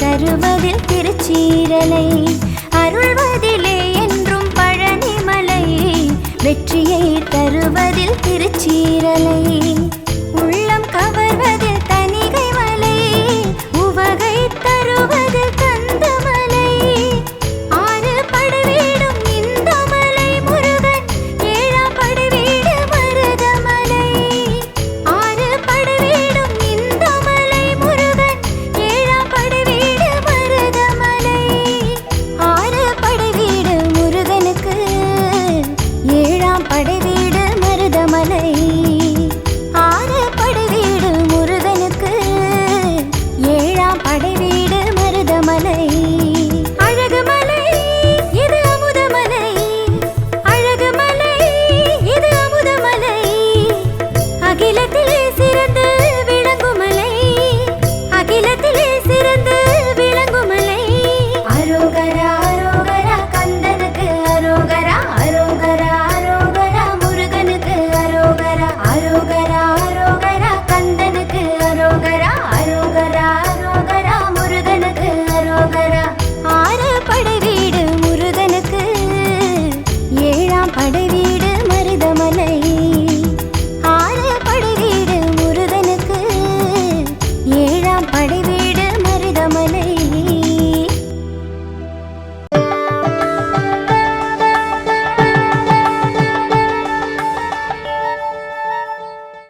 தருவதில் திருச்சீரலை. அருள்வதிலே என்றும் பழனிமலை. வெற்றியை தருவதில் திருச்சீரலை. கவர்வதில்